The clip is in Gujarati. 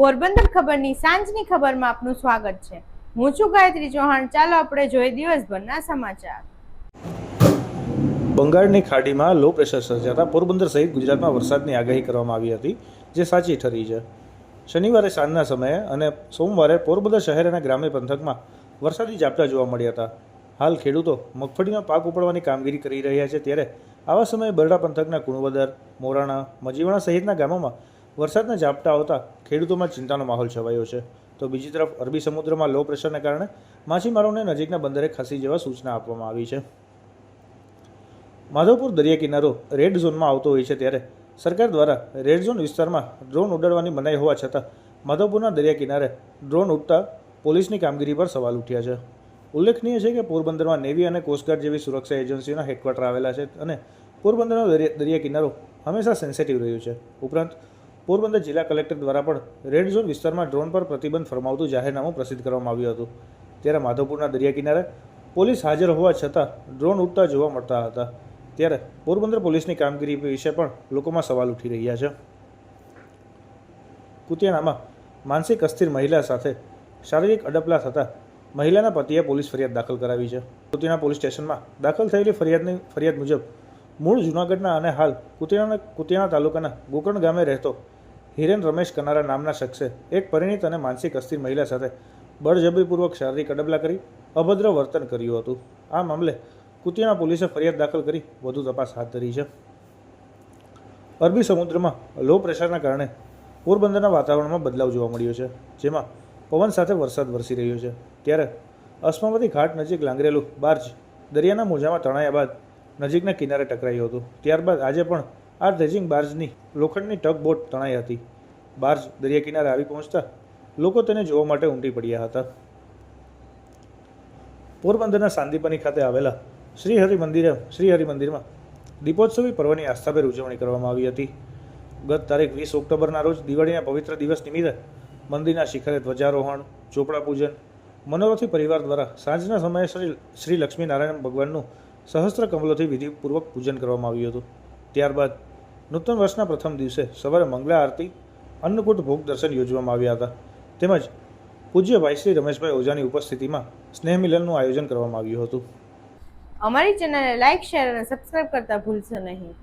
પોરબંદર ખબરની સાંજની ખબરમાં આપનું સ્વાગત છે. હું છું ગાયત્રી ચૌહાણ. ચાલો આપણે જોઈએ દિવસભરના સમાચાર. બંગાળની ખાડીમાં લો પ્રેશર સર્જાતા પોરબંદર સહિત ગુજરાતમાં વરસાદની આગાહી કરવામાં આવી હતી, જે સાચી ઠરી છે. શનિવારે સાંજના સમયે અને સોમવારે પોરબંદર શહેર અને ગ્રામ્ય પંથકમાં વરસાદી ઝાપટા જોવા મળ્યા હતા. હાલ ખેડૂતો મગફળીમાં પાક ઉપાડવાની કામગીરી કરી રહ્યા છે, ત્યારે આવા સમયે બરડા પંથકના કુણવદર, મોરાણા, મજીવાણા સહિતના ગામોમાં વરસાદના ઝાપટા આવતા ખેડૂતોમાં ચિંતાનો માહોલ છવાયો છે. તો બીજી તરફ, અરબી સમુદ્રમાં લો પ્રેશરને કારણે માછીમારોને નજીકના બંદરે ખસી જવા સૂચના આપવામાં આવી છે. માધવપુર દરિયા કિનારો રેડ ઝોનમાં આવતો હોય છે ત્યારે સરકાર દ્વારા રેડ ઝોન વિસ્તારમાં ડ્રોન ઉડાડવાની મનાઈ હોવા છતાં માધવપુરના દરિયા કિનારે ડ્રોન ઉડતા પોલીસની કામગીરી પર સવાલ ઉઠ્યા છે. ઉલ્લેખનીય છે કે પોરબંદરમાં નેવી અને કોસ્ટગાર્ડ જેવી સુરક્ષા એજન્સીઓના હેડક્વાર્ટર આવેલા છે અને પોરબંદરનો દરિયા કિનારો હંમેશા સેન્સિટિવ રહ્યું છે. ઉપરાંત પોરબંદર જિલ્લા કલેક્ટર દ્વારા પણ રેડ ઝોન વિસ્તારમાં ડ્રોન પર પ્રતિબંધ ફરમાવતું જાહેરનામું પ્રસિદ્ધ કરવામાં આવ્યું હતું. ત્યારે માધવપુરના દરિયા કિનારે પોલીસ હાજર હોવા છતાં ડ્રોન ઉડતા જોવા મળતા હતા. ત્યારે પોરબંદર પોલીસની કામગીરી વિશે પણ લોકોમાં સવાલ ઉઠી રહ્યા છે. કુતિયાણામાં માનસિક અસ્થિર મહિલા સાથે શારીરિક અડપલા થતાં મહિલાના પતિએ પોલીસ ફરિયાદ દાખલ કરાવી છે. કુતિયાણા પોલીસ સ્ટેશનમાં દાખલ થયેલી ફરિયાદની ફરિયાદ મુજબ મૂળ જૂનાગઢના અને હાલ કુતિયાણા કુતિયાણા તાલુકાના ગોકર્ણ ગામે રહેતો હિરેન રમેશ કનારા નામના શખ્સે એક પરિણીત અને માનસિક અસ્થિર મહિલા સાથે બળજબરીપૂર્વક શારીરિક અડબલા કરી અભદ્ર વર્તન કર્યું હતું. આ મામલે કુતિયાણા પોલીસે ફરિયાદ દાખલ કરી વધુ તપાસ હાથ ધરી છે. અરબી સમુદ્રમાં લો પ્રેશરના કારણે પોરબંદરના વાતાવરણમાં બદલાવ જોવા મળ્યો છે, જેમાં પવન સાથે વરસાદ વરસી રહ્યો છે. ત્યારે અસ્માવતી ઘાટ નજીક લાંગરેલું બાર્જ દરિયાના મોજામાં તણાયા બાદ નજીકના કિનારે ટકરાયું હતું. ત્યારબાદ આજે પણ આ ડ્રેજિંગ બાર્જની લોખંડની ટગ બોટ તણાઈ હતી. બાર્જ દરિયા કિનારે આવી પહોંચતા લોકો તેને જોવા માટે ઉમટી પડ્યા હતા. પોરબંદરના સાંદીપની ખાતે આવેલા શ્રી હરિ મંદિરે શ્રી હરિ મંદિરમાં દીપોત્સવી પર્વની આસ્થાભેર ઉજવણી કરવામાં આવી હતી. ગત તારીખ વીસ ઓક્ટોબરના રોજ દિવાળીના પવિત્ર દિવસ નિમિત્તે મંદિરના શિખરે ધ્વજારોહણ, ચોપડા પૂજન, મનોરથી પરિવાર દ્વારા સાંજના સમયે શ્રી શ્રી લક્ષ્મીનારાયણ ભગવાનનું સહસ્ત્ર કમલોથી વિધિપૂર્વક પૂજન કરવામાં આવ્યું હતું. ત્યારબાદ નૂતન વર્ષના પ્રથમ દિવસે સવારે મંગળા આરતી, અન્નકૂટ ભોગ દર્શન યોજવામાં આવ્યા હતા. તેમજ પૂજ્ય ભાઈ શ્રી રમેશભાઈ ઓઝાની ઉપસ્થિતિમાં સ્નેહ મિલનનું આયોજન કરવામાં આવ્યું હતું. અમારી ચેનલને લાઇક શેર અને સબસ્ક્રાઇબ કરતા ભૂલશો નહીં.